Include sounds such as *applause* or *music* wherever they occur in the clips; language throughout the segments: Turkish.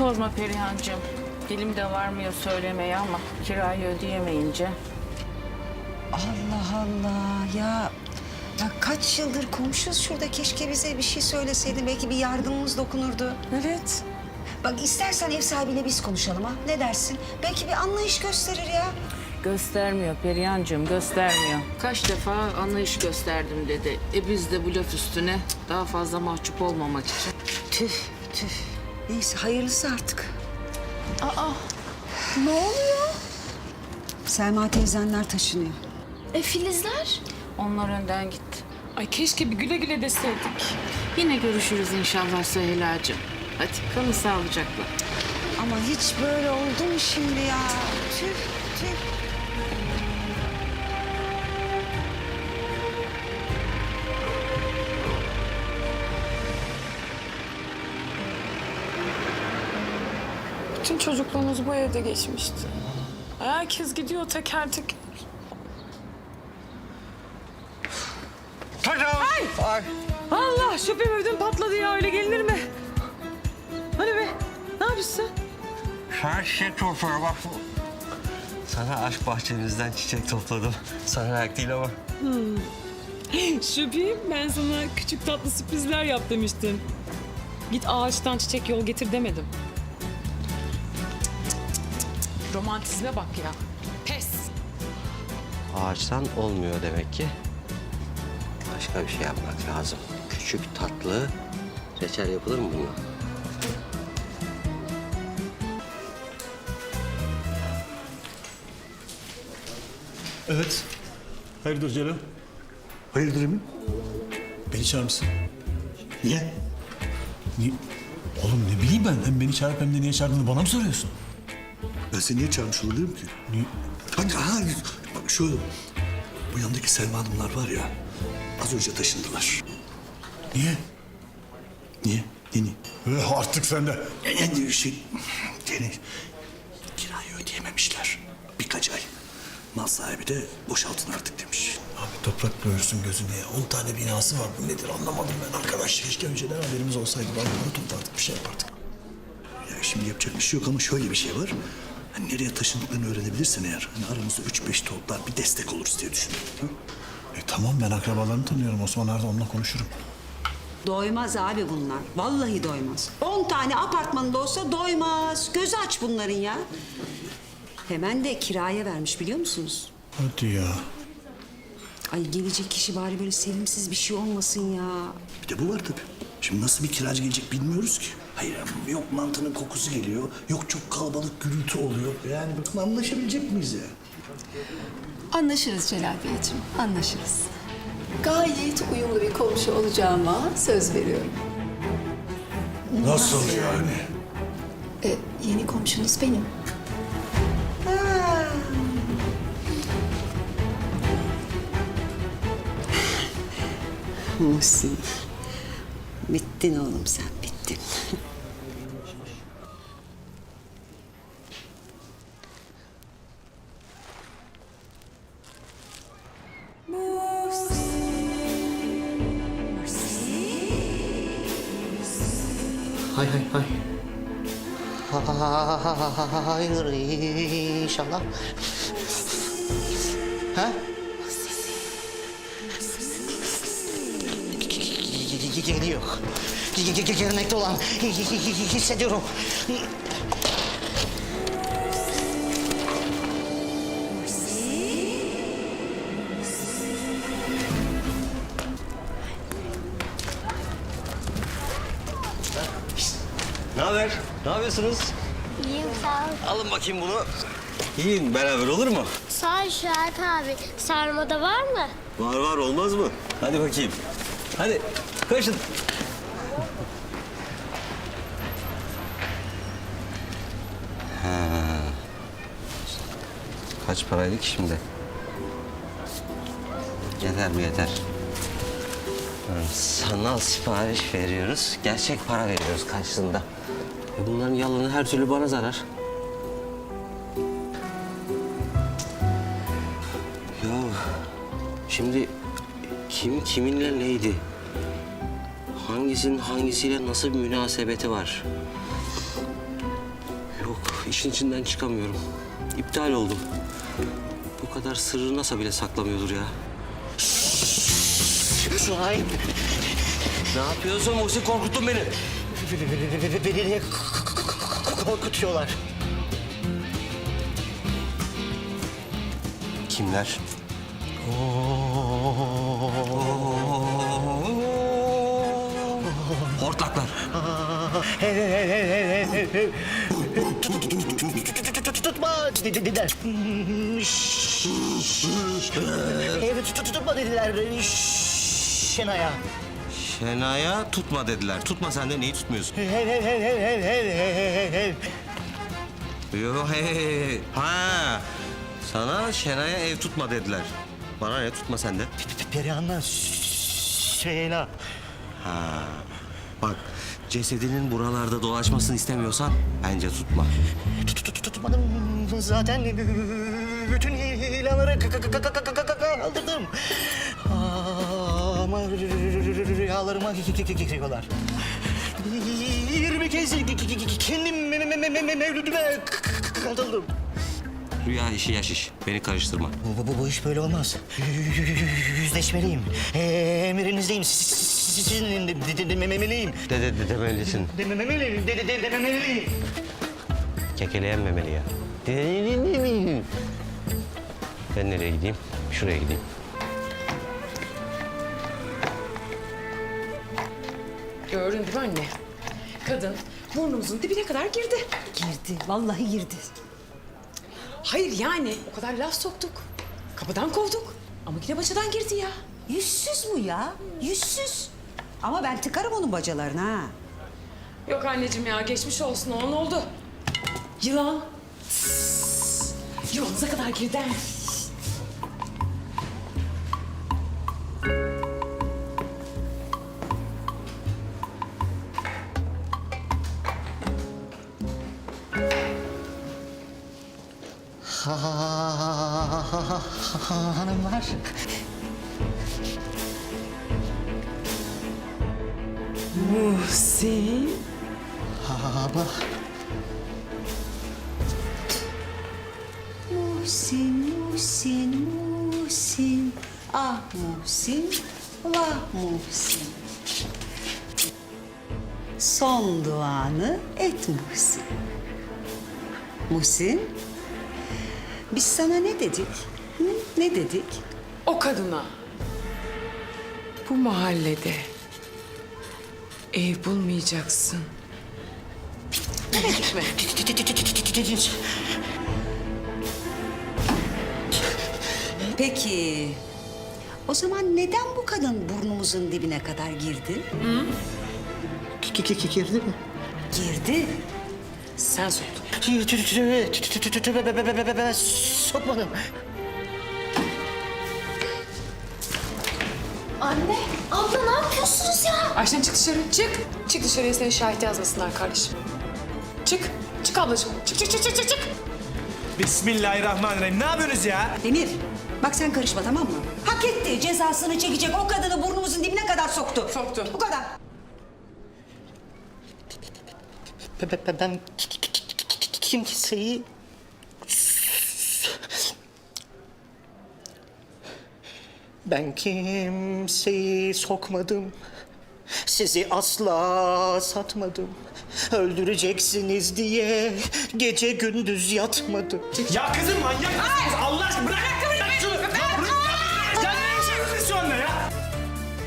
Sorma Perihan'cığım. Dilim de varmıyor söylemeye ama kirayı ödeyemeyince. Allah Allah ya. Ya kaç yıldır komşuz şurada keşke bize bir şey söyleseydin belki bir yardımımız dokunurdu. Evet. Bak istersen ev sahibiyle biz konuşalım ha. Ne dersin? Belki bir anlayış gösterir ya. Göstermiyor Perihan'cığım göstermiyor. Kaç defa anlayış gösterdim dedi. E biz de bu laf üstüne daha fazla mahcup olmamak için. Tüh tüh. Neyse hayırlısı artık. Aa, ne oluyor? Selma teyzenler taşınıyor. E Filizler? Onlar önden gitti. Ay keşke bir güle güle deseydik. Yine görüşürüz inşallah Süheyla'cığım. Hadi kalın sağlıcakla. Ama hiç böyle oldu mu şimdi ya? Tüh Bütün çocukluğunuz bu evde geçmişti. Herkes gidiyor teker teker. Allah şüphem ödüm patladı ya öyle gelinir mi? Hani be ne yapıyorsun? Her şey topladım bak. Sana aşk bahçemizden çiçek topladım. Sana layık değil ama. *gasps* Şüphem ben sana küçük tatlı sürprizler yap demiştim. Git ağaçtan çiçek yol getir demedim. Romantizme bak ya. Pes. Ağaçtan olmuyor demek ki. Başka bir şey yapmak lazım. Küçük tatlı reçel yapılır mı bununla? Evet. Hayırdır Celal? Hayırdır Emin? Beni çağırmışsın. Niye? Niye? Oğlum ne bileyim ben. Hem beni çağırıp hem de niye çağırdığını bana mı soruyorsun? Ben seni niye çağırmış olabilirim ki? Niye? Bak, ha, bak şöyle. Bu yanındaki Selma Hanımlar var ya. Az önce taşındılar. Niye? Niye? Yeni. Eh, artık sen de. Yani şey... Yani kirayı ödeyememişler. Birkaç ay. Mal sahibi de boşaltın artık demiş. Abi toprak doyursun gözüne ya. On tane binası var. Bu nedir anlamadım ben arkadaş. Keşke önceden haberimiz olsaydı. Ben bunu toplardık bir şey yapardık. Ya şimdi yapacak bir şey yok ama şöyle bir şey var. Hani nereye taşındıklarını öğrenebilirsen eğer... Hani aramızda üç beş toplar bir destek oluruz diye düşündüm. Hı? E tamam ben akrabalarını tanıyorum. Osman nerede onunla konuşurum. Doymaz abi bunlar. Vallahi doymaz. On tane apartmanda olsa doymaz. Gözü aç bunların ya. Hemen de kiraya vermiş biliyor musunuz? Hadi ya. Ay gelecek kişi bari böyle sevimsiz bir şey olmasın ya. Bir de bu var tabii. Şimdi nasıl bir kiracı gelecek bilmiyoruz ki. Hayır yok mantının kokusu geliyor. Yok çok kalabalık gürültü oluyor. Yani bakın anlaşabilecek miyiz ya? Anlaşırız Celal Beyciğim, anlaşırız. Gayet uyumlu bir komşu olacağıma söz veriyorum. Nasıl yani? E, yeni komşunuz benim. Muhsin. Bittin oğlum sen bittin. Hayır inşallah. Ha? Geliyor. Gelmekte olan hissediyorum. Ne haber? Ne yapıyorsunuz? İyiyim sağ ol. Alın bakayım bunu. Yiyin beraber olur mu? Sağ ol Şahit abi. Sarmada var mı? Var var olmaz mı? Hadi bakayım. Hadi koşun. Ha. Kaç paraydı ki şimdi? Yeter mi yeter? Ha, Sanal sipariş veriyoruz, gerçek para veriyoruz karşılığında. E bunların yalanı her türlü bana zarar. Ya şimdi kim kiminle neydi? Hangisinin hangisiyle nasıl bir münasebeti var? işin içinden çıkamıyorum. İptal oldum. Bu kadar sırrı nasıl bile saklamıyordur ya. Şuayb. Ne yapıyorsun Muhsin? Korkuttun beni. Beni korkutuyorlar? Kimler? Hortlaklar. Tutma dediler. Tutma dediler. Şenay'a. Şenay'a tutma dediler. Tutma sen de neyi tutmuyorsun? Hey hey hey hey hey hey hey hey. Yo he he he. Ha. Sana Şenay'a ev tutma dediler. Bana ne tutma sen de. Perihan'la Şeyla. Ha. Bak cesedinin buralarda dolaşmasını istemiyorsan bence tutma. Tut- tut- Tutmadım zaten bütün ilanları kaldırdım. Ama rüyalarıma giriyorlar. Gördün değil mi anne? Kadın burnumuzun dibine kadar girdi. Girdi, vallahi girdi. Hayır yani o kadar laf soktuk. Kapıdan kovduk. Ama yine bacadan girdi ya. Yüzsüz bu ya, yüzsüz. Ama ben tıkarım onun bacalarına ha. Yok anneciğim ya geçmiş olsun o ne oldu? Yılan. Yılanıza kadar girdi. ha. Hanımlar. Muhsin. Baba. Muhsin, Muhsin, Muhsin. Ah Muhsin, vah Muhsin. Son duanı et Muhsin. Muhsin, biz sana ne dedik? Hı? Ne dedik? O kadına bu mahallede ev bulmayacaksın. Demedik mi? Peki, o zaman neden bu kadın burnumuzun dibine kadar girdi? Girdi mi? Girdi. Sen soktun. Ben sokmadım. Anne, abla ne yapıyorsunuz ya? Ayşen çık dışarı. Çık. Çık dışarıya seni şahit yazmasınlar kardeşim. Çık. Çık ablacığım. Çık çık çık çık çık. çık. Bismillahirrahmanirrahim. Ne yapıyorsunuz ya? Demir, bak sen karışma tamam mı? Hak etti, cezasını çekecek. O kadını burnumuzun dibine kadar soktu. Soktu. Bu kadar. Ben, kimseyi ben kimseyi sokmadım. Sizi asla satmadım. Öldüreceksiniz diye gece gündüz yatmadım. Ya kızım manyak mısınız? Allah aşkına bırak. Bırak şunu. Bırak. Ya ne yaşıyorsunuz şu anda ya?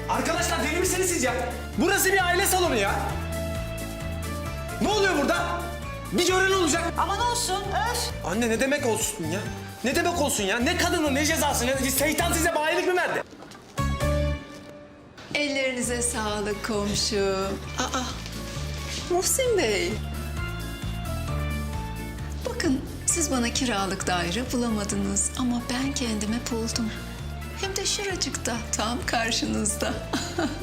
Arkadaşlar deli misiniz siz ya? Burası bir aile salonu ya. Ne oluyor burada? Bir gören olacak. Aman olsun, öf. Anne ne demek olsun ya? Ne demek olsun ya? Ne kadını ne cezası ne şeytan size bayilik mi verdi? Ellerinize sağlık komşu. Aa, Muhsin Bey. Bakın siz bana kiralık daire bulamadınız ama ben kendime buldum. Hem de şuracıkta, tam karşınızda.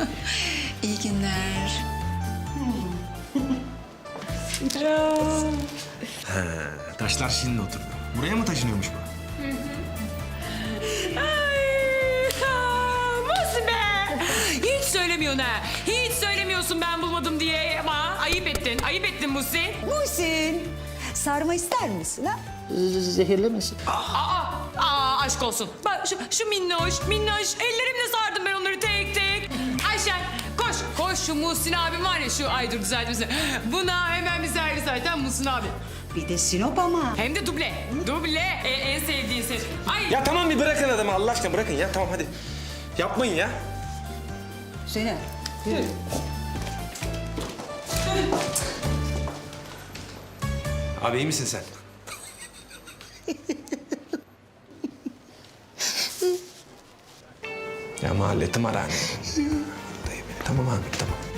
*laughs* İyi günler. Taşlar şimdi oturdu. Buraya mı taşınıyormuş bu? Muhsin be! Hiç söylemiyorsun ha. Hiç söylemiyorsun ben bulmadım diye ama ayıp ettin. Ayıp ettin Muhsin. Muhsin, Sarma ister misin ha? Zehirlemesin. Aa, aa aşk olsun. Bak şu, şu minnoş, minnoş. Ellerimle şu Muhsin abim var ya şu, ay dur düzeltmesin. Buna hemen bir servis zaten Muhsin abi. Bir de Sinop ama. Hem de duble, duble. E, en sevdiğin şey. Ay Ya tamam bir bırakın adamı Allah aşkına bırakın ya. Tamam hadi. Yapmayın ya. Seni. Abi iyi misin sen? *laughs* ya mahalle tımarhane. たまま。